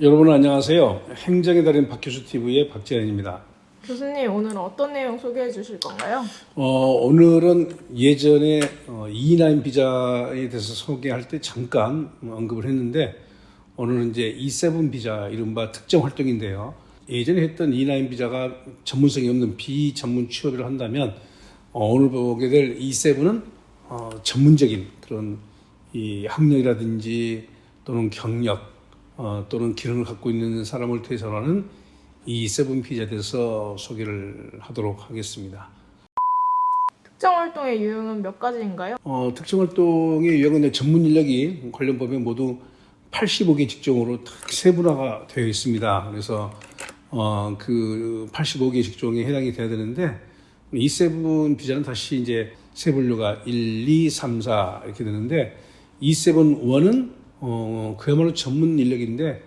여러분 안녕하세요. 행정의 달인 박효수 TV의 박재현입니다. 교수님 오늘은 어떤 내용 소개해 주실 건가요? 어, 오늘은 예전에 어, E9 비자에 대해서 소개할 때 잠깐 언급을 했는데 오늘은 이제 E7 비자 이른바 특정 활동인데요. 예전에 했던 E9 비자가 전문성이 없는 비전문 취업을 한다면 어, 오늘 보게 될 E7은 어, 전문적인 그런 이 학력이라든지 또는 경력 어, 또는 기능을 갖고 있는 사람을 대상하는 E7 비자에 대해서 소개를 하도록 하겠습니다. 특정 활동의 유형은 몇 가지인가요? 어, 특정 활동의 유형은 이제 전문 인력이 관련 법에 모두 85개 직종으로 딱 세분화가 되어 있습니다. 그래서 어, 그 85개 직종에 해당이 돼야 되는데 이 세븐 비자는 다시 이제 세 분류가 1, 2, 3, 4 이렇게 되는데 이 세븐 원은 어, 그야말로 전문 인력인데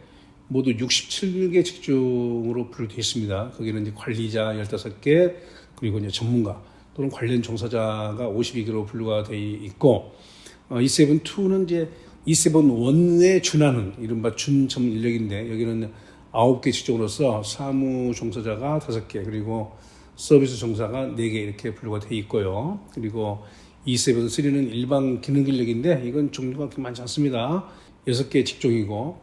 모두 67개 직종으로 분류되어 있습니다. 거기는 이제 관리자 15개 그리고 이제 전문가 또는 관련 종사자가 52개로 분류가 되어 있고 어, E7-2는 이제 E7-1에 준하는 이른바 준 전문 인력인데 여기는 9개 직종으로서 사무 종사자가 5개 그리고 서비스 종사가 4개 이렇게 분류가 되어 있고요. 그리고 E7-3는 일반 기능 인력인데 이건 종류가 그렇게 많지 않습니다. 6개 직종이고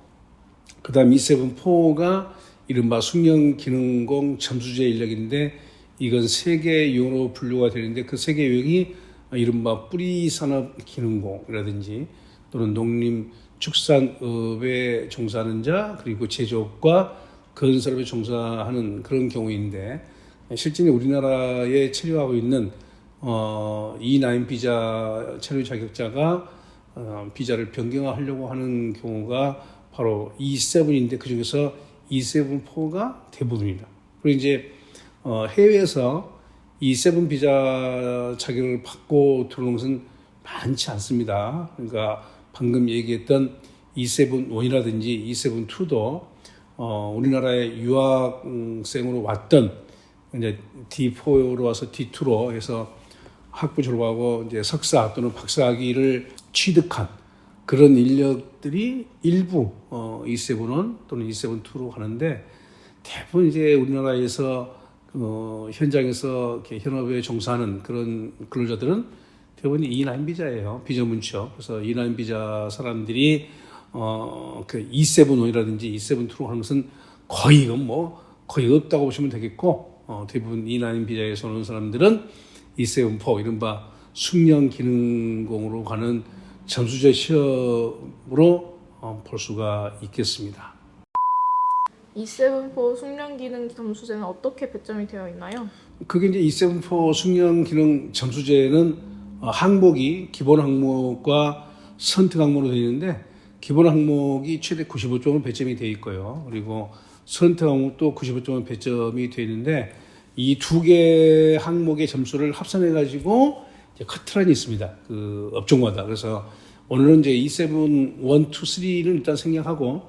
그 다음 E7-4가 이른바 숙련 기능공 점수제 인력인데 이건 세개 유형으로 분류가 되는데 그세개 유형이 이른바 뿌리 산업 기능공이라든지 또는 농림 축산업에 종사하는 자 그리고 제조업과 건설업에 종사하는 그런 경우인데 실제 우리나라에 체류하고 있는 어, E9 비자 체류 자격자가 어, 비자를 변경하려고 하는 경우가 바로 E7인데 그 중에서 E7-4가 대부분입니다. 그리고 이제 어, 해외에서 E7 비자 자격을 받고 들어오는 것은 많지 않습니다. 그러니까 방금 얘기했던 E7-1이라든지 E7-2도 어, 우리나라에 유학생으로 왔던 이제 D4로 와서 D2로 해서 학부 졸업하고 이제 석사 또는 박사학위를 취득한 그런 인력들이 일부 어, E7원 또는 E7-2로 가는데 대부분 이제 우리나라에서 어, 현장에서 현업에 종사하는 그런 근로자들은 대부분 E9 비자예요. 비전문 취업. 그래서 E9 비자 사람들이 어, 그 E7-1이라든지 E7-2로 하는 것은 거의 뭐 거의 없다고 보시면 되겠고 어, 대부분 E9 비자에서 오는 사람들은 E7-4 이른바 숙련 기능공으로 가는 점수제 시험으로 어, 볼 수가 있겠습니다. E74 숙련 기능 점수제는 어떻게 배점이 되어 있나요? 그게 이제 E7-4 숙련 기능 점수제는 어, 항목이 기본 항목과 선택 항목으로 되어 있는데 기본 항목이 최대 95점은 배점이 되어 있고요. 그리고 선택 항목도 95점은 배점이 되어 있는데 이 두 개 항목의 점수를 합산해 가지고 커트라인이 있습니다. 그 업종마다. 그래서 오늘은 이제 E7 1, 2, 3를 일단 생략하고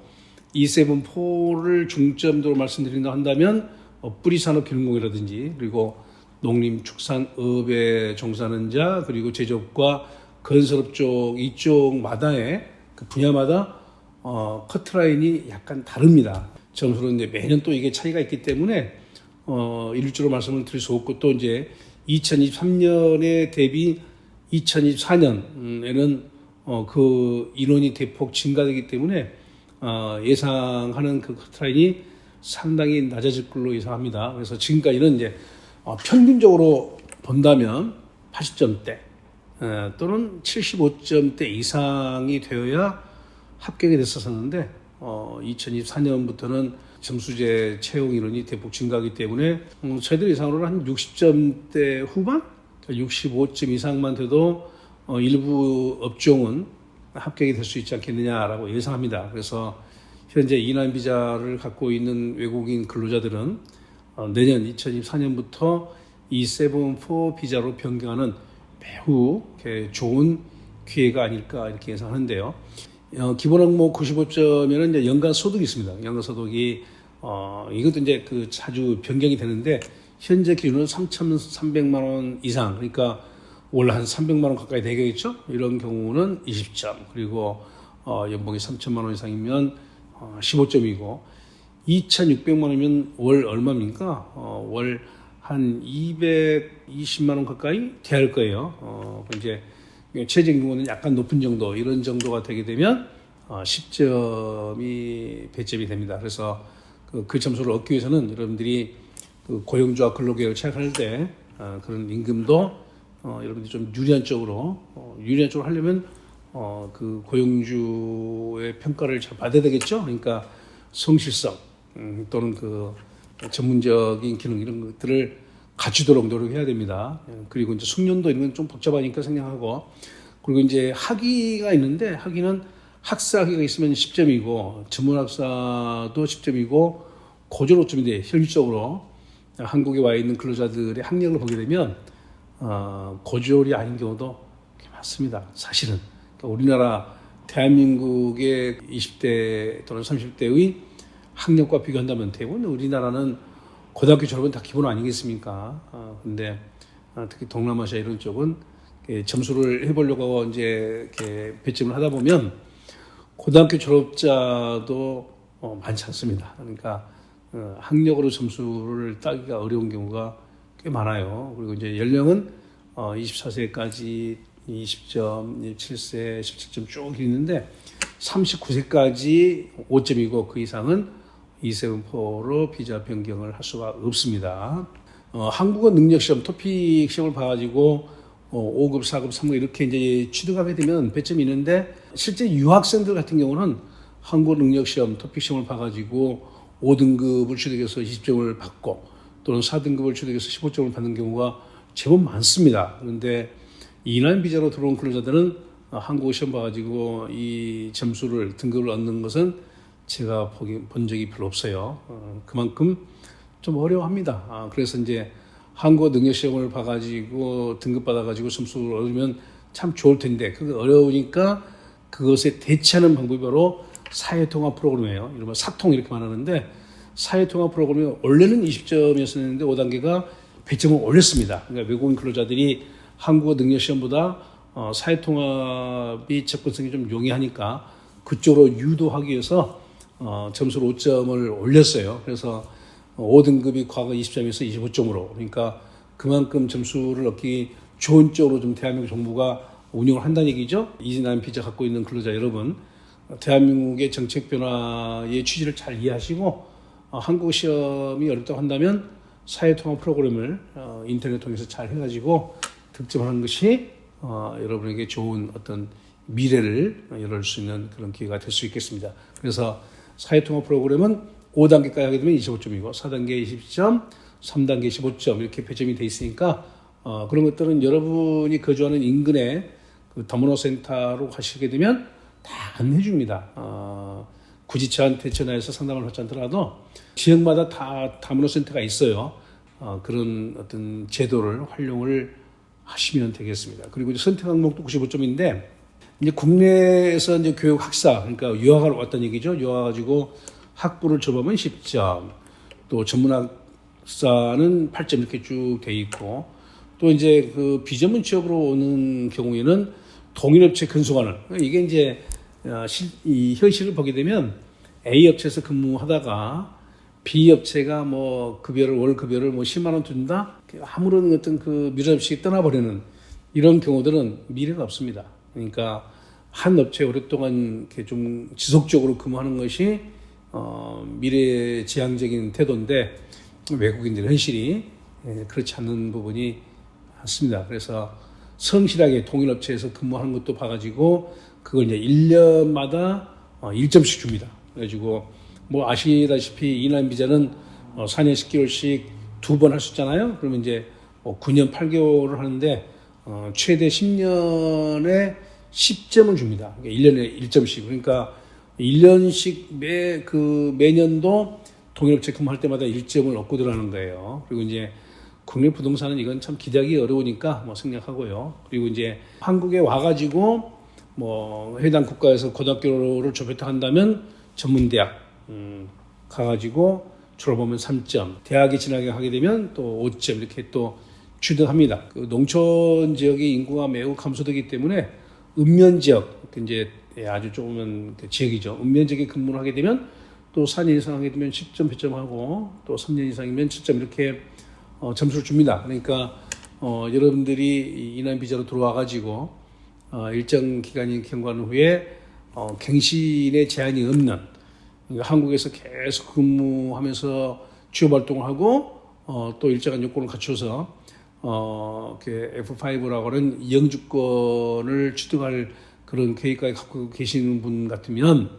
E7 4를 중점적으로 말씀드린다 한다면 어, 뿌리산업 기능공이라든지 그리고 농림 축산업에 종사하는 자 그리고 제조업과 건설업 쪽 이쪽 마다의 그 분야마다 어, 커트라인이 약간 다릅니다. 점수는 이제 매년 또 이게 차이가 있기 때문에 어, 일주로 말씀을 드릴 수 없고 또 이제 2023년에 대비 2024년에는 어, 그 인원이 대폭 증가되기 때문에 어, 예상하는 그 커트라인이 상당히 낮아질 걸로 예상합니다. 그래서 지금까지는 이제 어, 평균적으로 본다면 80점대 어, 또는 75점대 이상이 되어야 합격이 됐었는데 어, 2024년부터는 점수제 채용 인원이 대폭 증가하기 때문에 음, 저희들 예상으로는 한 60점대 후반, 65점 이상만 돼도 어, 일부 업종은 합격이 될 수 있지 않겠느냐라고 예상합니다. 그래서 현재 이난 비자를 갖고 있는 외국인 근로자들은 어, 내년 2024년부터 이 세븐 4 비자로 변경하는 매우 좋은 기회가 아닐까 이렇게 예상하는데요. 어, 기본 항목 95점에는 이제 연간 소득이 있습니다. 연간 소득이 어, 이것도 이제 그 자주 변경이 되는데 현재 기준은 3,300만 원 이상 그러니까 월한 300만 원 가까이 되겠죠. 이런 경우는 20점 그리고 어, 연봉이 3천만 원 이상이면 어, 15점이고 2,600만 원이면 월 얼마입니까? 어, 월한 220만 원 가까이 돼야 할 거예요. 어, 이제 최저 임금은 약간 높은 정도 이런 정도가 되게 되면 어, 10점이 배점이 됩니다. 그래서 그, 그 점수를 얻기 위해서는 여러분들이 그 고용주와 근로계획을 체크할 때 어, 그런 임금도 어, 여러분들이 좀 유리한 쪽으로 어, 유리한 쪽으로 하려면 어, 그 고용주의 평가를 잘 받아야 되겠죠. 그러니까 성실성 음, 또는 그 전문적인 기능 이런 것들을 갖추도록 노력해야 됩니다. 예, 그리고 이제 숙련도 이런 건 좀 복잡하니까 생략하고 그리고 이제 학위가 있는데 학위는 학사 학위가 있으면 10점이고 전문학사도 10점이고 고졸 5점인데 현실적으로 한국에 와 있는 근로자들의 학력을 보게 되면 어, 고졸이 아닌 경우도 꽤 많습니다. 사실은 그러니까 우리나라 대한민국의 20대 또는 30대의 학력과 비교한다면 대부분 우리나라는 고등학교 졸업은 다 기본 아니겠습니까? 아, 근데 아, 특히 동남아시아 이런 쪽은 점수를 해보려고 이제 이렇게 배점을 하다 보면 고등학교 졸업자도 어, 많지 않습니다. 그러니까 어, 학력으로 점수를 따기가 어려운 경우가 꽤 많아요. 그리고 이제 연령은 어, 24세까지 20점, 27세, 17점 쭉 있는데 39세까지 5점이고 그 이상은 274로 비자 변경을 할 수가 없습니다. 어, 한국어 능력 시험, 토픽 시험을 봐가지고 어, 5급, 4급, 3급 이렇게 이제 취득하게 되면 배점이 있는데 실제 유학생들 같은 경우는 한국어 능력 시험, 토픽 시험을 봐가지고 5등급을 취득해서 20점을 받고 또는 4등급을 취득해서 15점을 받는 경우가 제법 많습니다. 그런데 이난 비자로 들어온 근로자들은 어, 한국어 시험 봐가지고 이 점수를 등급을 얻는 것은 제가 보기, 본 적이 별로 없어요. 어, 그만큼 좀 어려워합니다. 아, 그래서 이제 한국어 능력 시험을 봐가지고 등급 받아가지고 점수를 얻으면 참 좋을 텐데 그게 어려우니까 그것에 대체하는 방법이 바로 사회통합 프로그램이에요. 이른바 사통 이렇게 말하는데 사회통합 프로그램이 원래는 20점이었었는데 5단계가 배점을 올렸습니다. 그러니까 외국인 근로자들이 한국어 능력 시험보다 어, 사회통합이 접근성이 좀 용이하니까 그쪽으로 유도하기 위해서 어, 점수를 5점을 올렸어요. 그래서 5등급이 과거 20점에서 25점으로 그러니까 그만큼 점수를 얻기 좋은 쪽으로 좀 대한민국 정부가 운영을 한다는 얘기죠. 이진한 비자 갖고 있는 근로자 여러분, 대한민국의 정책 변화의 취지를 잘 이해하시고 어, 한국 시험이 어렵다고 한다면 사회통합 프로그램을 어, 인터넷 통해서 잘 해가지고 득점하는 것이 어, 여러분에게 좋은 어떤 미래를 열을 수 있는 그런 기회가 될 수 있겠습니다. 그래서 사회통합 프로그램은 5단계까지 하게 되면 25점이고 4단계 20점, 3단계 15점 이렇게 배점이 돼 있으니까 어, 그런 것들은 여러분이 거주하는 인근에 그 더모너 센터로 가시게 되면 다 안내해 줍니다. 어, 굳이 저한테 전화해서 상담을 받지 않더라도 지역마다 다 다문화 센터가 있어요. 어, 그런 어떤 제도를 활용을 하시면 되겠습니다. 그리고 선택 항목도 95점인데 이제 국내에서 이제 교육 학사 그러니까 유학을 왔다는 얘기죠. 유학 가지고 학부를 졸업하면 10점, 또 전문학사는 8점 이렇게 쭉 돼 있고 또 이제 그 비전문 취업으로 오는 경우에는 동일업체 근속하는 이게 이제 어, 실, 이 현실을 보게 되면 A 업체에서 근무하다가 B 업체가 뭐 급여를 월 급여를 뭐 10만 원 준다 아무런 어떤 그 미련 없이 떠나버리는 이런 경우들은 미래가 없습니다. 그러니까 한 업체 오랫동안 이렇게 좀 지속적으로 근무하는 것이 어, 미래 지향적인 태도인데 외국인들의 현실이 예, 그렇지 않는 부분이 많습니다. 그래서 성실하게 동일업체에서 근무하는 것도 봐가지고 그걸 이제 1년마다 어, 1점씩 줍니다. 그래가지고 뭐 아시다시피 이난 비자는 어, 4년 10개월씩 두 번 할 수 있잖아요. 그러면 이제 뭐 9년 8개월을 하는데 어, 최대 10년에 10점을 줍니다. 그러니까 1년에 1점씩. 그러니까 1년씩 매, 그, 매년도 동일업체 근무할 때마다 1점을 얻고 들어가는 거예요. 그리고 이제 국내 부동산은 이건 참 기대하기 어려우니까 뭐 생략하고요. 그리고 이제 한국에 와가지고 뭐 해당 국가에서 고등학교를 졸업했다 한다면 전문대학, 음, 가가지고 졸업하면 3점, 대학에 진학을 하게 되면 또 5점 이렇게 또 취득합니다. 그 농촌 지역의 인구가 매우 감소되기 때문에 읍면 지역, 이제 예, 아주 조금은 그 지역이죠. 읍면적인 근무를 하게 되면 또 4년 이상 하게 되면 10점 배점하고 또 3년 이상이면 7점 이렇게 어, 점수를 줍니다. 그러니까 어, 여러분들이 이 이난 비자로 들어와 가지고 어, 일정 기간이 경과한 후에 어, 갱신의 제한이 없는 그러니까 한국에서 계속 근무하면서 취업 활동을 하고 어, 또 일정한 요건을 갖춰서 어, 그 F5라고 하는 영주권을 취득할 그런 계획까지 갖고 계시는 분 같으면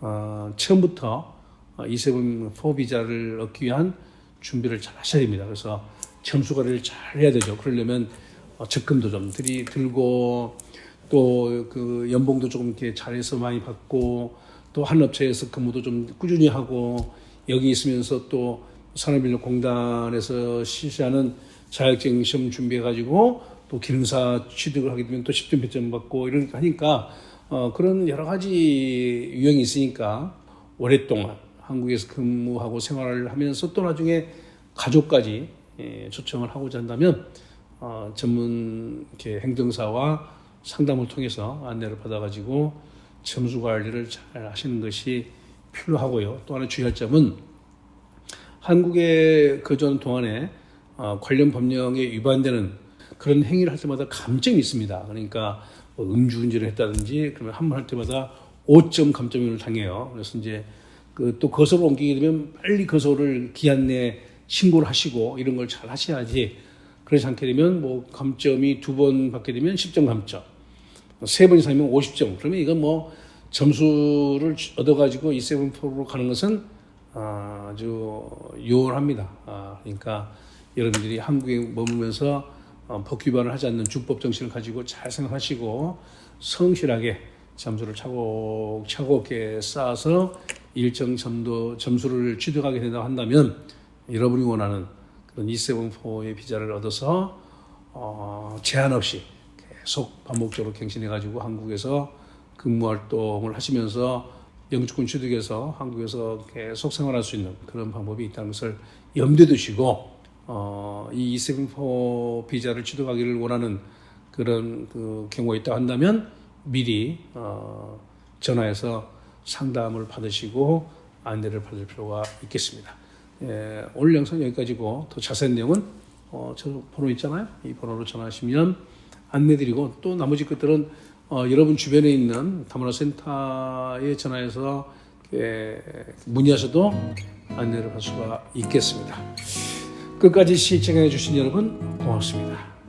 어, 처음부터 어, E7 4 비자를 얻기 위한 준비를 잘 하셔야 됩니다. 그래서 점수 관리를 잘 해야 되죠. 그러려면 어, 적금도 좀 들이 들고 또 그 연봉도 조금 이렇게 잘해서 많이 받고 또 한 업체에서 근무도 좀 꾸준히 하고 여기 있으면서 또 산업인력공단에서 실시하는 자격증 시험 준비해 가지고 또 기능사 취득을 하게 되면 또 10점 배점 받고 이런 거 하니까 어, 그런 여러 가지 유형이 있으니까 오랫동안 한국에서 근무하고 생활을 하면서 또 나중에 가족까지 예, 초청을 하고자 한다면 어, 전문 이렇게 행정사와 상담을 통해서 안내를 받아가지고 점수 관리를 잘 하시는 것이 필요하고요. 또 하나 주의할 점은 한국에 거주하는 동안에 어, 관련 법령에 위반되는 그런 행위를 할 때마다 감점이 있습니다. 그러니까 뭐 음주운전을 했다든지 그러면 한 번 할 때마다 5점 감점을 당해요. 그래서 이제 그 또 거소를 옮기게 되면 빨리 거소를 기한 내에 신고를 하시고 이런 걸 잘 하셔야지 그렇지 않게 되면 뭐 감점이 두 번 받게 되면 10점 감점 세 번 이상이면 50점 그러면 이건 뭐 점수를 얻어가지고 이 세븐 프로로 가는 것은 아주 요원합니다. 아, 그러니까 여러분들이 한국에 머물면서 어, 법 위반을 하지 않는 준법 정신을 가지고 잘 생각하시고 성실하게 점수를 차곡차곡 쌓아서 일정 점도 점수를 취득하게 된다고 한다면 여러분이 원하는 그런 E74의 비자를 얻어서 어, 제한 없이 계속 반복적으로 갱신해 가지고 한국에서 근무 활동을 하시면서 영주권 취득해서 한국에서 계속 생활할 수 있는 그런 방법이 있다는 것을 염두에 두시고 어, 이 E74 비자를 취득하기를 원하는 그런 그 경우가 있다 한다면 미리 어, 전화해서 상담을 받으시고 안내를 받을 필요가 있겠습니다. 예, 오늘 영상 여기까지고 더 자세한 내용은 어, 저 번호 있잖아요. 이 번호로 전화하시면 안내드리고 또 나머지 것들은 어, 여러분 주변에 있는 다문화 센터에 전화해서 예, 문의하셔도 안내를 받을 수가 있겠습니다. 끝까지 시청해 주신 여러분 고맙습니다.